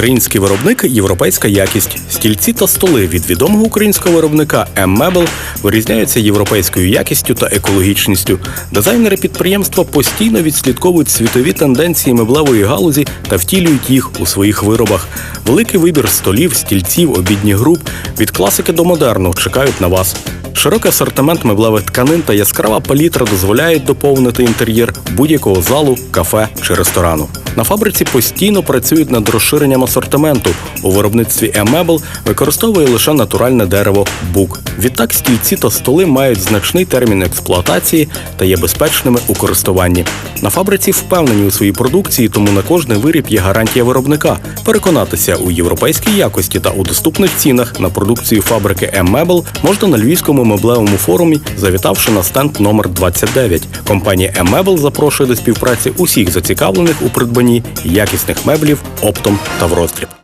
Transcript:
Український виробник європейська якість. Стільці та столи від відомого українського виробника M-Mebel вирізняються європейською якістю та екологічністю. Дизайнери підприємства постійно відслідковують світові тенденції меблевої галузі та втілюють їх у своїх виробах. Великий вибір столів, стільців, обідніх груп від класики до модерну чекають на вас. Широкий асортимент меблевих тканин та яскрава палітра дозволяють доповнити інтер'єр будь-якого залу, кафе чи ресторану. На фабриці постійно працюють над розширенням асортименту. У виробництві M-Mebel використовує лише натуральне дерево бук. Відтак стільці та столи мають значний термін експлуатації та є безпечними у користуванні. На фабриці впевнені у своїй продукції, тому на кожний виріб є гарантія виробника. Переконатися у європейській якості та у доступних цінах на продукцію фабрики M-Mebel можна на львівському меблевому форумі, завітавши на стенд номер 29. Компанія M-Mebel запрошує до співпраці усіх зацікавлених у придбанні якісних меблів оптом та в роздріб.